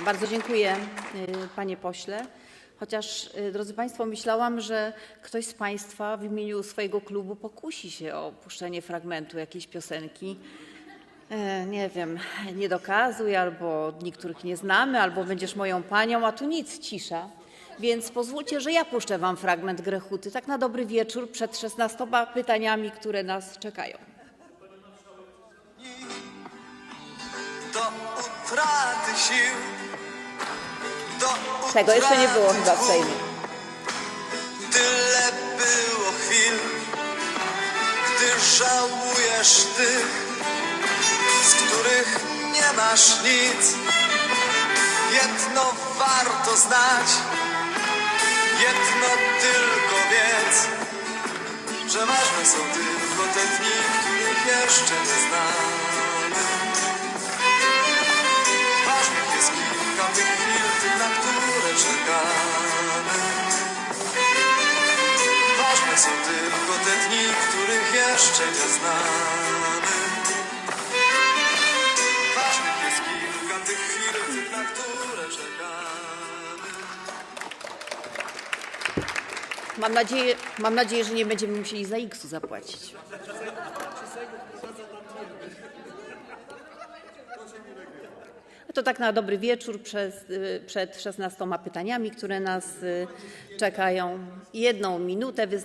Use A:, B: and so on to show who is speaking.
A: Bardzo dziękuję, y, panie pośle. Chociaż, y, drodzy państwo, myślałam, że ktoś z państwa w imieniu swojego klubu pokusi się o puszczenie fragmentu jakiejś piosenki. E, Nie wiem, nie dokazuj, albo dni, których nie znamy, albo będziesz moją panią, a tu nic, cisza. Więc pozwólcie, że ja puszczę wam fragment Grechuty, tak na dobry wieczór przed 16 pytaniami, które nas czekają.
B: do utraty sił.
A: Tego jeszcze nie było chyba w. Sejmie.
B: Tyle było chwil, gdy żałujesz tych, z których nie masz nic. Jedno warto znać, jedno tylko wiedz, że ważne są tylko te dni, których jeszcze nie Ważne są tylko te dni, których jeszcze nie znamy. Ważnych jest kilka tych chwil, na które czekamy.
A: Mam nadzieję, mam nadzieję, że nie będziemy musieli za X-u zapłacić. To tak na dobry wieczór y, przed 16 pytaniami, które nas y, czekają. Jedną minutę wyznaczam.